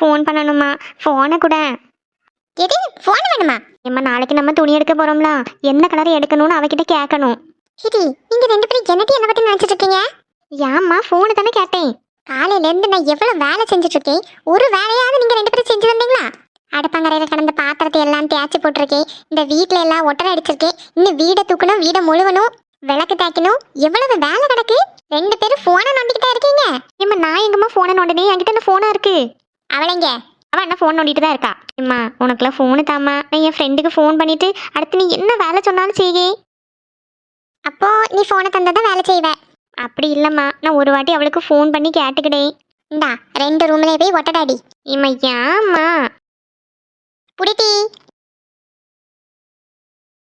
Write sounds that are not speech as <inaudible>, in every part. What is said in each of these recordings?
Phone பண்ணணுமா? ஃபோனை கூட. எது? ஃபோன் வேணுமா? எம்மா நாளைக்கு நம்ம துணி எடுக்க போறோம்ல. என்ன கலர் எடுக்கணும்னு அவகிட்ட கேட்கணும். சிடி நீங்க ரெண்டு பேரும் என்னட்டி என்ன பத்தி நினைச்சிட்டு இருக்கீங்க? ஏம்மா ஃபோனு தானே கேட்டேன். காலையில இருந்து நான் எவ்வளவு வேலை செஞ்சுட்டு இருக்கேன்? ஒரு வேலையாவது நீங்க ரெண்டு பேரும் செஞ்சு வந்தீங்களா அடுப்பங்கரையில கிடந்த பாத்திரத்தை எல்லாம் தேய்ச்சி போட்டிருக்கேன். இந்த வீட்ல எல்லாம் ஒட்டரை அடிச்சிருக்கேன். இன்னும் வீடை தூக்கணும் வீடை முழுவணும் விளக்கு தேய்க்கணும். எவ்வளவு வேலை கிடக்கு? ரெண்டு பேரும் போனை நோண்டிக்கிட்டே இருக்கீங்க. ஏம்மா நான் எங்கம்மா போனை நோண்டினே என்கிட்ட என்ன போனா இருக்கு? அவளைங்க? அவன் என்ன ஃபோன் நோண்டிட்டு தான் இருக்கா? அம்மா உனக்குலாம் ஃபோனு தாம்மா. நான் என் ஃப்ரெண்டுக்கு ஃபோன் பண்ணிட்டு அடுத்து நீ என்ன வேலை சொன்னாலும் செய்யே. அப்போ நீ ஃபோனை தந்தா வேலை செய்வ. அப்படி இல்லைம்மா. நான் ஒரு வாட்டி அவளுக்கு ஃபோன் பண்ணி கேட்டுக்கிட்டேன். இந்தா ரெண்டு ரூம்ல போய் ஒட்டடாடி இம்மா ஏம்மா? புடிட்டி.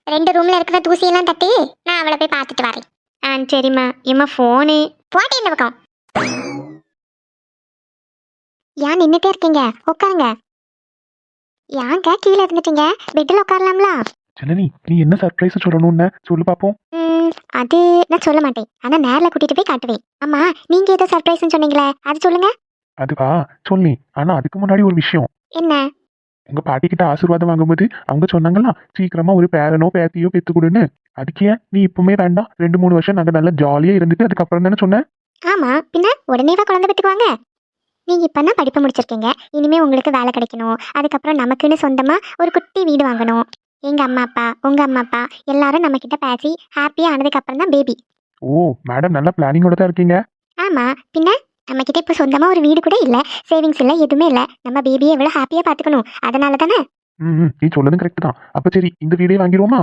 ரெண்டு ரூம்ல இருக்கிற தூசியெல்லாம் தட்டு நான் அவளை போய் பார்த்துட்டு வரேன். ஆ சரிம்மா. இம்மா ஃபோனு போட்டி இந்த பக்கம். ஏன் நின்றுட்டே இருக்கீங்க? உட்காருங்க. ஏங்க கீழே இருந்துட்டீங்க? பெட்டில் உட்காரலாம்ல? ஜனனி நீ என்ன சர்ப்ரைஸ் சொல்லணும்னு சொல்லு பாப்போம். ம், அது நான் சொல்ல மாட்டேன். ஆனா நேர்ல கூட்டிட்டு போய் காட்டுவேன். அம்மா நீங்க ஏதோ சர்ப்ரைஸ்னு சொன்னீங்களே அது சொல்லுங்க. அதுவா? சொல்லி. ஆனா அதுக்கு முன்னாடி ஒரு விஷயம். என்ன? உங்க பாட்டி கிட்ட ஆசீர்வாதம் வாங்கும்போது அவங்க சொன்னாங்களா சீக்கிரமா ஒரு பேரனோ பேத்தியோ பெத்து கொடுன்னு. அதுக்கு ஏன்? நீ இப்பவுமே வேண்டாம். ரெண்டு மூணு வருஷம் நாங்க நல்லா ஜாலியா இருந்துட்டு அதுக்கப்புறம் தானே சொன்னேன் ஆமா பின்ன உடனேவா குழந்தை பெற்றுக்குவாங்க? நீங்க இப்பதான் படிப்பு முடிச்சிருக்கீங்க. இனிமே உங்களுக்கு வேலை கிடைக்கணும். அதுக்கப்புறம் நமக்குன்னு சொந்தமா ஒரு குட்டி வீடு வாங்கணும். எங்க அம்மா அப்பா உங்க அம்மா அப்பா எல்லாரும் நம்ம கிட்ட பேசி ஹாப்பியா ஆனதுக்கு அப்புறம் தான் பேபி ஓ மேடம் நல்ல பிளானிங்கோட தான் இருக்கீங்க. ஆமா. பின்ன நம்ம கிட்ட இப்போ சொந்தமா ஒரு வீடு கூட இல்ல. சேவிங்ஸ் இல்ல எதுவுமே இல்ல. நம்ம பேபியை எவ்வளவு ஹாப்பியா பாத்துக்கணும் அதனால தானே? ம் ம், நீ சொல்லதும் கரெக்ட் தான். அப்ப சரி இந்த வீடே வாங்கிடுவோமா?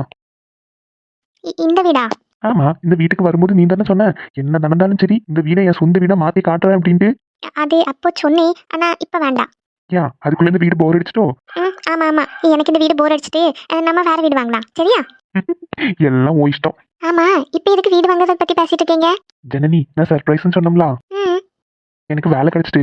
இ- இந்த வீடா? ஆமா. இந்த வீட்டுக்கு வரும்போது நீ தானே சொன்ன. என்ன நடந்தாலும் சரி இந்த வீடை என் சொந்த வீடா மாத்தி காட்டுறேன் அப்படின்ட்டு. அது அப்போ சொன்னேன். ஆனா இப்ப வேண்டாம். ஏன் அதுக்குள்ள இந்த வீடு போர் அடிச்சிட்டோ? ம் ஆமா ஆமா. எனக்கு இந்த வீடு போர் அடிச்சிட்டு அஹ், நம்ம வேற வீடு வாங்கலாம். சரியா? <laughs> எல்லாம் ஓ இஷ்டம். ஆமா இப்போ எதுக்கு வீடு வாங்குறத பத்தி பேசிட்டு இருக்கீங்க? ஜனனி நான் சர்ப்ரைஸ்னு சொன்னோம்ல. ம். எனக்கு வேலை கிடைச்சிட்டு.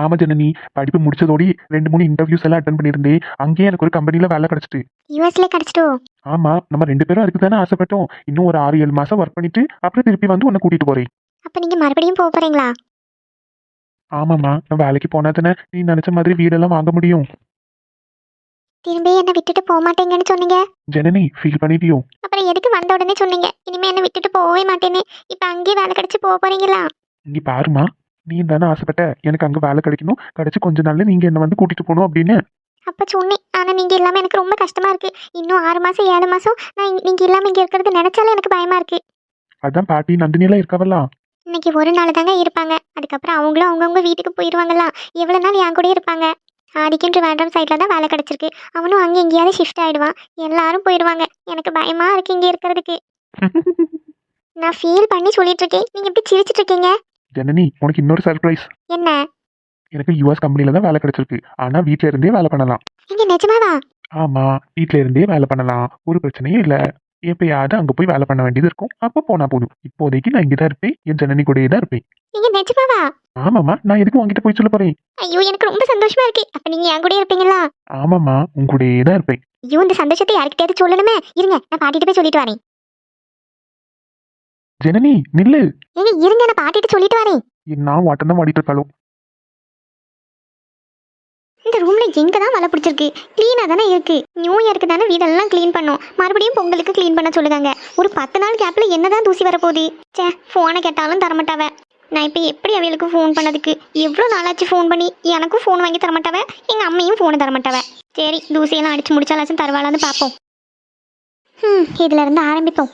ஆமா ஜனனி படிப்பு முடிச்சதோடி ரெண்டு மூணு இன்டர்வியூஸ் எல்லாம் அட்டன் பண்ணியிருந்தேன் அங்கேயே எனக்கு ஒரு கம்பெனில வேலை கிடைச்சிட்டு. யூஎஸ்ல கிடைச்சிட்டோ? ஆமா நம்ம ரெண்டு பேரும் அதுக்கு தானே ஆசைப்பட்டோம். இன்னும் ஒரு ஆறு ஏழு மாசம் ஒர்க் பண்ணிட்டு அப்புறம் திருப்பி வந்து உன்னை கூட்டிட்டு போறேன். அப்ப நீங்க மறுபடியும் போக போறீங்களா? ஆமாம்மா நான் வேலைக்கு போனா தானே நீ நினைச்ச மாதிரி வீடெல்லாம் வாங்க முடியும். திரும்பி என்ன விட்டுட்டு போக மாட்டேங்கன்னு சொன்னீங்க? ஜனனி ஃபீல் பண்ணிட்டியோ? அப்புறம் எதுக்கு வந்த உடனே சொன்னீங்க? இனிமே என்ன விட்டுட்டு போகவே மாட்டேன்னு. இப்ப அங்கேயே வேலை கிடைச்சு போக போறீங்களா? இங்க பாருமா நீ தானே ஆசைப்பட்ட எனக்கு அங்க வேலை கிடைக்கணும். கிடைச்சு கொஞ்ச நாள்ல நீங்க என்ன வந்து கூட்டிட்டு போகணும் அப்படின்னு. அப்ப சொன்னேன். ஆனா நீங்க இல்லாம எனக்கு ரொம்ப கஷ்டமா இருக்கு. இன்னும் ஆறு மாசம் ஏழு மாசம் நான் இங்க- நீங்க இல்லாம இங்க இருக்கிறது நினைச்சாலே எனக்கு பயமா இருக்கு. அதான் பாட்டி நந்தினி எல்லாம் இருக்கவல்லா? இன்னைக்கு ஒரு நாள் தாங்க இருப்பாங்க. அதுக்கப்புறம் அவங்களும் அவங்கவுங்க வீட்டுக்கு போயிடுவாங்களா எவ்வளவு நாள் என் கூட இருப்பாங்க? ஆதிக்கின்ற வேண்டாம் சைடில் தான் வேலை கிடைச்சிருக்கு. அவனும் அங்கே எங்கேயாவது ஷிஃப்ட் ஆயிடுவான். எல்லாரும் போயிடுவாங்க எனக்கு பயமா இருக்கு இங்கே இருக்கிறதுக்கு. <laughs> நான் ஃபீல் பண்ணி சொல்லிட்டு இருக்கேன். நீங்க எப்படி சிரிச்சிட்டு இருக்கீங்க? ஜனனி உனக்கு இன்னொரு சர்ப்ரைஸ் என்ன? எனக்கு யூஎஸ் கம்பெனில தான் வேலை கிடைச்சிருக்கு. ஆனா வீட்ல இருந்தே வேலை பண்ணலாம். நீங்க நிஜமாவா? ஆமா வீட்ல இருந்தே வேலை பண்ணலாம். ஒரு பிரச்சனையும் இல்ல. எப்பயாவது அங்க போய் வேலை பண்ண வேண்டியது இருக்கும். அப்ப போனா போதும். இப்போதைக்கு நான் இங்கதான் இருப்பேன். என் ஜனனி கூடயே தான் இருப்பேன். நீங்க நிஜமாவா? ஆமாம்மா நான் எதுக்கு உங்ககிட்ட போய் சொல்ல போறேன்? ஐயோ எனக்கு ரொம்ப சந்தோஷமா இருக்கு. அப்ப நீங்க என் கூட இருப்பீங்களா? ஆமாம்மா உன் கூடயே தான் இருப்பேன். ஐயோ இந்த சந்தோஷத்தை யார்கிட்டயாவது சொல்லணுமே. இருங்க நான் பாட்டிட்டு போய் சொல்லிட்டு வரேன். ஜனனி நில்லு. ஏங்க இருங்க நான் பாட்டிட்டு சொல்லிட்டு வரேன். நான் வாட்டம் தான் வாடிட்டு இருக்காளோ? இந்த ரூம்ல எங்க தான் வலை பிடிச்சிருக்கு? க்ளீனா தானே இருக்கு. நியூ இயருக்கு தானே வீடெல்லாம் க்ளீன் பண்ணோம். மறுபடியும் பொங்கலுக்கு க்ளீன் பண்ண சொல்லுதாங்க ஒரு பத்து நாள் கேப்ல என்னதான் தூசி வரப்போகுது? ச்சே ஃபோனை கேட்டாலும் தரமாட்டாவ. நான் இப்போ எப்படி அவளுக்கு ஃபோன் பண்ணதுக்கு? எவ்வளோ நாளாச்சு ஃபோன் பண்ணி எனக்கும் ஃபோன் வாங்கி தரமாட்டாவ? எங்க அம்மையும் ஃபோன் தரமாட்டாவ? சரி தூசியெல்லாம் அடிச்சு முடிச்சாலாச்சும் தரவாளான்னு பார்ப்போம் ம் இதுல இருந்து ஆரம்பிப்போம்.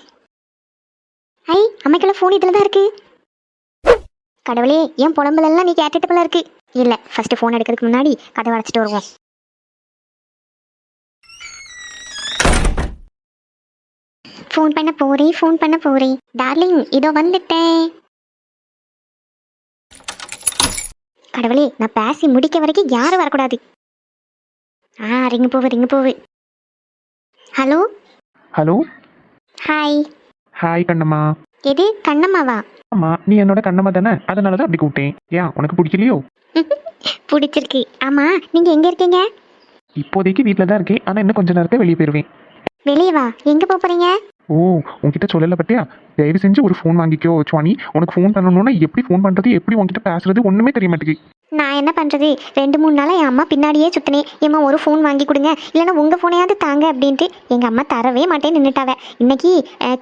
ஐ அம்மைக்குள்ள ஃபோன் இதுல தான் இருக்கு. கடவுளே என் புலம்பலெல்லாம் நீ கேட்டுட்டு போல இருக்கு. இல்ல ஃபர்ஸ்ட் ஃபோன் எடுக்கிறதுக்கு முன்னாடி கதவை அடைச்சிட்டு வருவோம். ஃபோன் பண்ண போறேன் ஃபோன் பண்ண போறேன். டார்லிங் இதோ வந்துட்டேன். கடவுளே நான் பேசி முடிக்க வரைக்கும் யாரும் வரக்கூடாது. ஆ ரிங்கு போவு ரிங்கு போவு. Hello hello hi hi Kannamma. எது? கண்ணம்மாவா? ஆமா நீ என்னோட கண்ணம்மா தானே? அதனால தான் அப்படி கூப்பிட்டேன். ஏன் உனக்கு பிடிக்கலையோ? <laughs> பிடிச்சிருக்கு. ஆமா நீங்க எங்க இருக்கீங்க? இப்போதைக்கு வீட்டில் தான் இருக்கேன். ஆனா இன்னும் கொஞ்ச நேரத்தை வெளியே போயிருவேன். வெளியே வா. எங்க போறீங்க? ஓ உன்கிட்ட சொல்லல பட்டியா தயவு செஞ்சு ஒரு ஃபோன் வாங்கிக்கோ சுவாணி. உனக்கு ஃபோன் பண்ணணும்னா எப்படி ஃபோன் பண்றது எப்படி உன்கிட்ட பேசுறது ஒண்ணுமே தெரிய மாட்டேங்குது. நான் என்ன பண்ணுறது ரெண்டு மூணு நாளாக என் அம்மா பின்னாடியே சுற்றினேன் ஏம்மா ஒரு ஃபோன் வாங்கி கொடுங்க. இல்லைன்னா உங்கள் ஃபோனையாவது தாங்க அப்படின்ட்டு எங்கள் அம்மா தரவே மாட்டேன்னு நின்றுட்டாவ இன்னைக்கு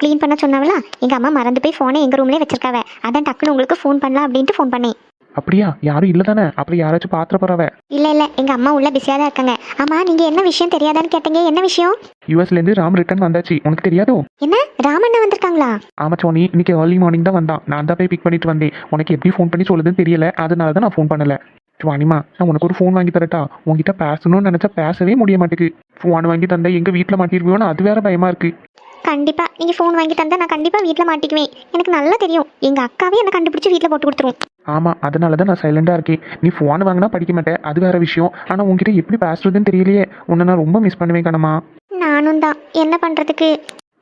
க்ளீன் பண்ண சொன்னாவலாம் எங்கள் அம்மா மறந்து போய் ஃபோனை எங்கள் ரூம்லேயே வச்சிருக்காவ. அதான் டக்குன்னு உங்களுக்கு ஃபோன் பண்ணலாம் அப்படின்ட்டு ஃபோன் பண்ணேன். அப்படியா? யாரும் இல்ல தானே? அப்புறம் யாராச்சும் பாத்திர போறவ? இல்லை இல்லை. எங்கள் அம்மா உள்ள பிஸியாக தான் இருக்காங்க. ஆமாம் நீங்கள் என்ன விஷயம் தெரியாதான்னு கேட்டீங்க? என்ன விஷயம்? யூஎஸ்ல இருந்து ராம் ரிட்டர்ன் வந்தாச்சு. உனக்கு தெரியாதோ? என்ன? ராமண்ணா வந்திருக்காங்களா? ஆமா சோனி. இன்னைக்கு ஏர்லி மார்னிங் தான் வந்தான். நான் தான் போய் பிக் பண்ணிட்டு வந்தேன். உனக்கு எப்படி ஃபோன் பண்ணி சொல்லுதுன்னு தெரியல. அதனால தான் நான் ஃபோன் பண்ணல. சுவானிமா நான் உனக்கு ஒரு ஃபோன் வாங்கி தரட்டா? உன்கிட்ட பேசணும்னு நினைச்சா பேசவே முடிய மாட்டேங்குது ஃபோன் வாங்கி தந்தா எங்க வீட்டில் மாட்டிருவியோன்னு அது வேற பயமா இருக்கு. கண்டிப்பாக நீங்கள் ஃபோன் வாங்கி தந்தா நான் கண்டிப்பாக வீட்டில் மாட்டிக்குவேன். எனக்கு நல்லா தெரியும். எங்கள் அக்காவே என்னை கண்டுபிடிச்சி வீட்டில் போட்டு கொடுத்துரும். ஆமா அதனால தான் நான் சைலண்டா இருக்கேன். நீ ஃபோன் வாங்கினா படிக்க மாட்டேன் அது வேற விஷயம். ஆனா உன்கிட்ட எப்படி பேசுறதுன்னு தெரியலையே. உன்னை நான் ரொம்ப மிஸ் பண்ணுவேன் கணமா நானும் தான். என்ன பண்ணுறதுக்கு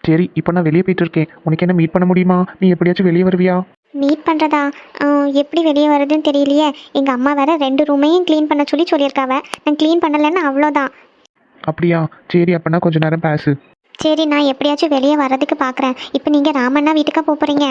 சரி இப்போ நான் வெளியே போயிட்டு இருக்கேன். உனக்கு என்ன மீட் பண்ண முடியுமா? நீ எப்படியாச்சும் வெளியே வருவியா? மீட் பண்ணுறதா எப்படி வெளியே வருதுன்னு தெரியலையே. எங்கள் அம்மா வேற ரெண்டு ரூமையும் க்ளீன் பண்ண சொல்லி சொல்லியிருக்காவ. நான் க்ளீன் பண்ணலைன்னு அவ்வளோதான். அப்படியா? சரி அப்பனா கொஞ்ச நேரம் பேசு. சரி நான் எப்படியாச்சும் வெளியே வர்றதுக்கு பார்க்குறேன் இப்போ நீங்கள் ராமண்ணா வீட்டுக்கா போக போகிறீங்க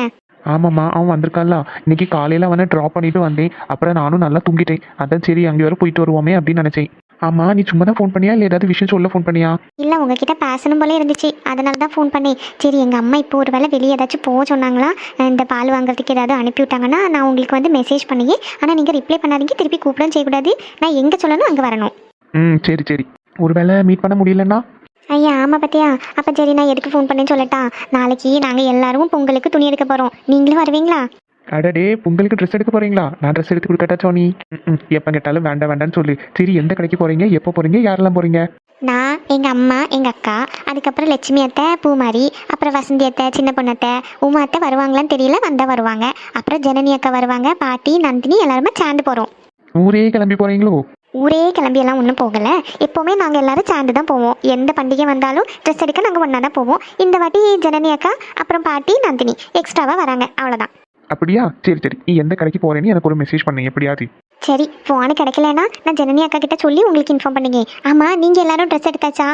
ஆமாம்மா அவன் வந்திருக்கான்ல. இன்னைக்கு காலையில் அவனை ட்ராப் பண்ணிட்டு வந்தேன். அப்புறம் நானும் நல்லா தூங்கிட்டேன். அதான் சரி அங்கே வர போயிட்டு வருவோமே அப்படின்னு நினச்சேன். ஆமாம் நீ சும்மா தான் ஃபோன் பண்ணியா? இல்லை ஏதாவது விஷயம் சொல்ல ஃபோன் பண்ணியா? இல்லை உங்ககிட்ட பேசணும் போல இருந்துச்சு. அதனால தான் ஃபோன் பண்ணேன். சரி எங்கள் அம்மா இப்போ ஒரு வேளை வெளியே ஏதாச்சும் போக சொன்னாங்களா? இந்த பால் வாங்குறதுக்கு ஏதாவது அனுப்பி விட்டாங்கன்னா நான் உங்களுக்கு வந்து மெசேஜ் பண்ணியே. ஆனால் நீங்கள் ரிப்ளை பண்ணாதீங்க. திருப்பி கூப்பிடவும் செய்யக்கூடாது. நான் எங்கே சொல்லணும் அங்கே வரணும். ம் சரி சரி. ஒருவேளை மீட் பண்ண முடியலன்னா? ஐயா ஆமாம் பார்த்தியா அப்போ சரி நான் எதுக்கு ஃபோன் பண்ணேன்னு சொல்லட்டா? நாளைக்கு நாங்கள் எல்லாரும் பொங்கலுக்கு துணி எடுக்க போகிறோம் நீங்களும் வருவீங்களா? அடடே உங்களுக்கு ட்ரெஸ் எடுக்க போறீங்களா? நான் ட்ரெஸ் எடுத்து கொடுக்கட்டா சோனி? ம் எப்போ கேட்டாலும் வேண்டாம் வேண்டாம்னு சொல்லு. சரி எந்த கடைக்கு போறீங்க? எப்போ போறீங்க? யாரெல்லாம் போறீங்க? நான் எங்கள் அம்மா எங்கள் அக்கா அதுக்கப்புறம் லட்சுமி அத்தை பூமாரி அப்புறம் வசந்தி அத்தை சின்ன பொண்ணு அத்தை உமா அத்தை வருவாங்களான்னு தெரியல வந்தால் வருவாங்க. அப்புறம் ஜனனி அக்கா வருவாங்க பாட்டி நந்தினி எல்லாருமே சேர்ந்து போகிறோம் ஊரே கிளம்பி போறீங்களோ? ஊரே கிளம்பி எல்லாம் ஒன்றும் போகலை. எப்போவுமே நாங்கள் எல்லாரும் சேர்ந்து தான் போவோம். எந்த பண்டிகை வந்தாலும் ட்ரெஸ் எடுக்க நாங்கள் ஒன்றா தான் போவோம். இந்த வாட்டி ஜனனி அக்கா அப்புறம் பாட்டி நந்தினி. எக்ஸ்ட்ராவாக வராங்க. அவ்வளோதான் அப்படியா? சரி சரி. நீ எந்த கடைக்கு போறேன்னு எனக்கு ஒரு மெசேஜ் பண்ணு. எப்படியாவது சரி ஃபோனு கிடைக்கலனா நான் ஜனனி அக்கா கிட்ட சொல்லி உங்களுக்கு இன்ஃபார்ம் பண்ணுங்க. ஆமாம் நீங்கள் எல்லாரும் ட்ரெஸ் எடுத்தாச்சா?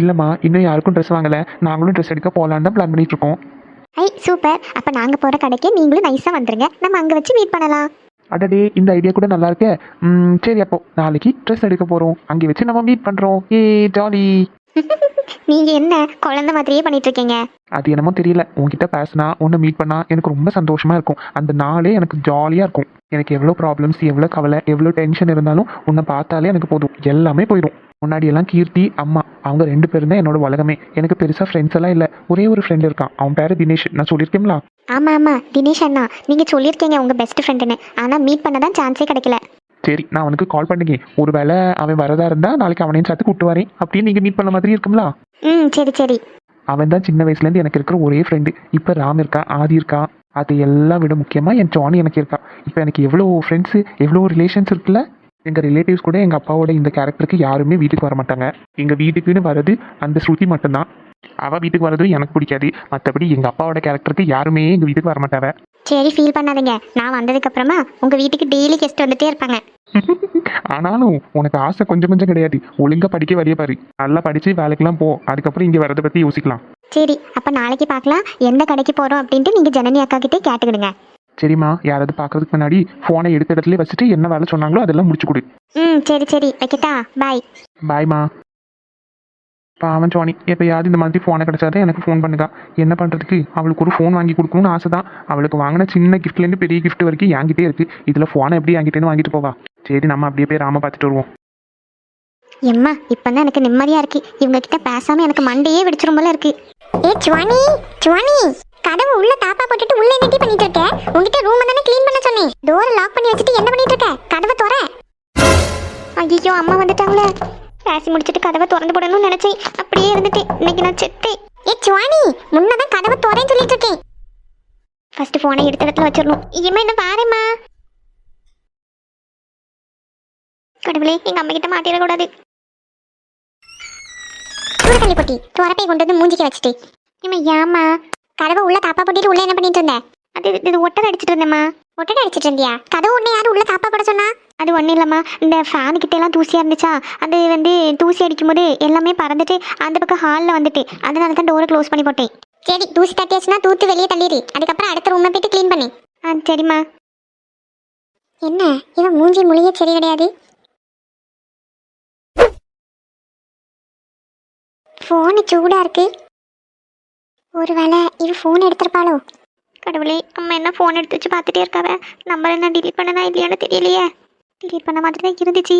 இல்லம்மா இன்னும் யாருக்கும் ட்ரெஸ் வாங்கல. நாங்களும் ட்ரெஸ் எடுக்க போகலான்னு தான் பிளான் பண்ணிட்டு இருக்கோம். ஐ சூப்பர் அப்போ நாங்கள் போகிற கடைக்கு நீங்களும் நைஸாக வந்துருங்க. நம்ம அங்கே வச்சு மீட் பண்ணலாம். அடடே இந்த ஐடியா கூட நல்லா இருக்கே. ம், சரி அப்போ நாளைக்கு ட்ரெஸ் எடுக்க போறோம். அங்கே வச்சு நம்ம மீட் பண்றோம். ஏ ஜாலி <laughs> நீங்கள் என்ன குழந்தை மாதிரியே பண்ணிட்டு இருக்கீங்க? அது என்னமோ தெரியல. உன்கிட்ட பேசினா உன்னை மீட் பண்ணா எனக்கு ரொம்ப சந்தோஷமா இருக்கும். அந்த நாளே எனக்கு ஜாலியா இருக்கும். எனக்கு எவ்வளோ ப்ராப்ளம்ஸ் எவ்வளோ கவலை எவ்வளோ டென்ஷன் இருந்தாலும் உன்னை பார்த்தாலே எனக்கு போதும். எல்லாமே போயிடும். முன்னாடி எல்லாம் கீர்த்தி அம்மா அவங்க ரெண்டு பேரும் தான் என்னோட உலகமே. எனக்கு பெருசா ஃப்ரெண்ட்ஸ் எல்லாம் இல்லை. ஒரே ஒரு ஃப்ரெண்ட் இருக்கான். அவன் பேரு தினேஷ். நான் சொல்லியிருக்கேன்ல. ஆமாம் ஆமாம் தினேஷ் அண்ணா நீங்கள் சொல்லியிருக்கீங்க உங்கள் பெஸ்ட் ஃப்ரெண்டுன்னு ஆனால் மீட் பண்ண தான் சான்ஸே கிடைக்கல. சரி நான் அவனுக்கு கால் பண்ணுங்க. ஒருவேளை அவன் வரதா இருந்தா நாளைக்கு அவனையும் சேர்த்து கூட்டு வரேன். அப்படின்னு நீங்க மீட் பண்ண மாதிரி இருக்கும்ல? ம் சரி சரி. அவன் தான் சின்ன வயசுல இருந்து எனக்கு இருக்கிற ஒரே ஃப்ரெண்டு இப்போ ராம் இருக்கா ஆதி இருக்கா அது எல்லாம் விட முக்கியமா என் ஜானி எனக்கு இருக்கா. இப்போ எனக்கு எவ்வளோ ஃப்ரெண்ட்ஸு எவ்வளோ ரிலேஷன்ஸ் இருக்குல்ல? எங்க ரிலேட்டிவ்ஸ் கூட எங்க அப்பாவோட இந்த கேரக்டருக்கு யாருமே வீட்டுக்கு வர மாட்டாங்க எங்க வீட்டுக்குன்னு வர்றது அந்த ஸ்ருதி மட்டும்தான். அவ வீட்டுக்கு வர்றதும் எனக்கு பிடிக்காது. மற்றபடி எங்க அப்பாவோட கேரக்டருக்கு யாருமே எங்க வீட்டுக்கு வர மாட்டாவ சரி ஃபீல் பண்ணாதீங்க. நான் வந்ததுக்கப்புறமா உங்கள் வீட்டுக்கு டெய்லி கெஸ்ட் வந்துட்டே இருப்பாங்க. <laughs> ஆனாலும் உனக்கு ஆசை கொஞ்சம் கொஞ்சம் கிடையாது. ஒழுங்கா படிக்க வரைய பாரு. நல்லா படிச்சு வேலைக்கெல்லாம் போ. அதுக்கப்புறம் இங்க வரதை பத்தி யோசிக்கலாம். சரி அப்போ நாளைக்கு பார்க்கலாம். எந்த கடைக்கு போகிறோம் அப்படின்ட்டு நீங்கள் ஜனனி அக்கா கிட்டே கேட்டுக்கிடுங்க. சரிம்மா யாராவது பார்க்கறதுக்கு முன்னாடி ஃபோனை எடுத்த இடத்துல வச்சுட்டு என்ன வேலை சொன்னாங்களோ அதெல்லாம் முடிச்சு கொடு. ம் சரி சரி. வைக்கட்டா. பாய் பாய்மா பாவன் சோனி எப்பயாவது இந்த மாதிரி ஃபோனை கிடைச்சாதான் எனக்கு ஃபோன் பண்ணுதா? என்ன பண்ணுறதுக்கு அவளுக்கு ஒரு ஃபோன் வாங்கி கொடுக்கணும்னு ஆசை தான் அவளுக்கு வாங்கின சின்ன கிஃப்ட்லேருந்து பெரிய கிஃப்ட் வரைக்கும் என்கிட்டே இருக்கு. இதில் ஃபோனை எப்படி என்கிட்டேருந்து வாங்கிட்டு போவா? சரி நம்ம அப்படியே போய் ராம பார்த்துட்டு வருவோம். எம்மா இப்போ தான் எனக்கு நிம்மதியாக இருக்கு. இவங்க கிட்ட பேசாமல் எனக்கு மண்டையே வெடிச்சிரும் போல இருக்கு. ஏ சுவானி சுவானி கதவு உள்ள தாப்பா போட்டுட்டு உள்ள என்ன பண்ணிட்டு இருக்க? உங்ககிட்ட ரூம் தானே க்ளீன் பண்ண சொன்னேன். டோரை லாக் பண்ணி வச்சுட்டு என்ன பண்ணிட்டு இருக்க? கதவை தோற. ஐயோ அம்மா வந்துட்டாங்களே. பேசி முடிச்சிட்டு கதவை திறந்து போடணும்னு நினைச்சேன். அப்படியே இருந்துட்டேன். இன்னைக்கு நான் செத்தேன் ஏ சுவாணி முன்னதான் கதவை துறேன்னு சொல்லிட்டு இருக்கேன். ஃபர்ஸ்ட் போனை எடுத்த இடத்துல வச்சிடணும். இம்மா என்ன பாருமா கடவுளே எங்க அம்மா கிட்ட மாட்டிடக்கூடாது. தூரத்தள்ளி பொட்டி துறப்பை கொண்டு வந்து மூஞ்சிக்க வச்சுட்டு. இம்மா ஏமா கதவை உள்ள தாப்பா போட்டுட்டு உள்ள என்ன பண்ணிட்டு இருந்தேன் அது இது- இது ஒட்டடை அடிச்சிட்டு இருந்தேம்மா. ஒட்டடை அடிச்சிட்டு இருந்தியா? கதவு உன்னை யாரும் உள்ள தாப்பா போட சொன்னா? அது ஒன்றும் இல்லைம்மா. இந்த ஃபேனு கிட்ட எல்லாம் தூசியா இருந்துச்சா? அது வந்து தூசி அடிக்கும் போது எல்லாமே பறந்துட்டு அந்த பக்கம் ஹாலில் வந்துட்டு. அதனால தான் டோரை க்ளோஸ் பண்ணி போட்டேன். சரி தூசி தட்டியாச்சுன்னா தூத்து வெளியே தள்ளிடு. அதுக்கப்புறம் அடுத்த ரூமை போயிட்டு க்ளீன் பண்ணி. ஆ சரிம்மா. என்ன? இவன் மூஞ்சி மொழியே சரி கிடையாது. ஃபோனு சூடா இருக்கு. ஒருவேளை இவ ஃபோன் எடுத்திருப்பாளோ? கடவுளே அம்மா என்ன ஃபோன் எடுத்து வச்சு பார்த்துட்டே இருக்காவ? நம்பர் என்ன டிலீட் பண்ணனா இல்லையான்னு தெரியலையே. டிலீட் பண்ண மாதிரி தான் இருந்துச்சு.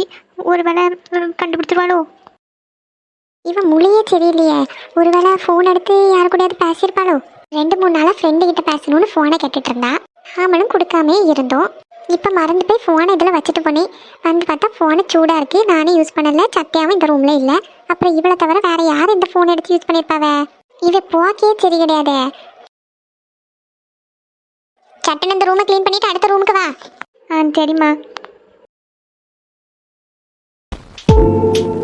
ஒருவேளை ம், கண்டுபிடிச்சிருவாளோ? இவன் மொழியே சரியில்லையே. ஒருவேளை ஃபோன் எடுத்து யார் கூடயாவது பேசியிருப்பாளோ? ரெண்டு மூணு நாளாக ஃப்ரெண்டு கிட்ட பேசணும்னு ஃபோனை கேட்டுட்டு இருந்தா. ஆமலும் கொடுக்காமே இருந்தோம். இப்போ மறந்து போய் ஃபோனை இதில் வச்சுட்டு போனேன். வந்து பார்த்தா ஃபோனை சூடாக இருக்கு. நானே யூஸ் பண்ணல. சத்தியாவும் இந்த ரூமில் இல்லை. அப்புறம் இவளை தவிர வேறு யார் இந்த ஃபோன் எடுத்து யூஸ் பண்ணியிருப்பாவ? இது போக்கே சரி கிடையாது சட்டுன்னு இந்த ரூமை க்ளீன் பண்ணிவிட்டு அடுத்த ரூமுக்கு வா. ஆ சரிம்மா. thank you.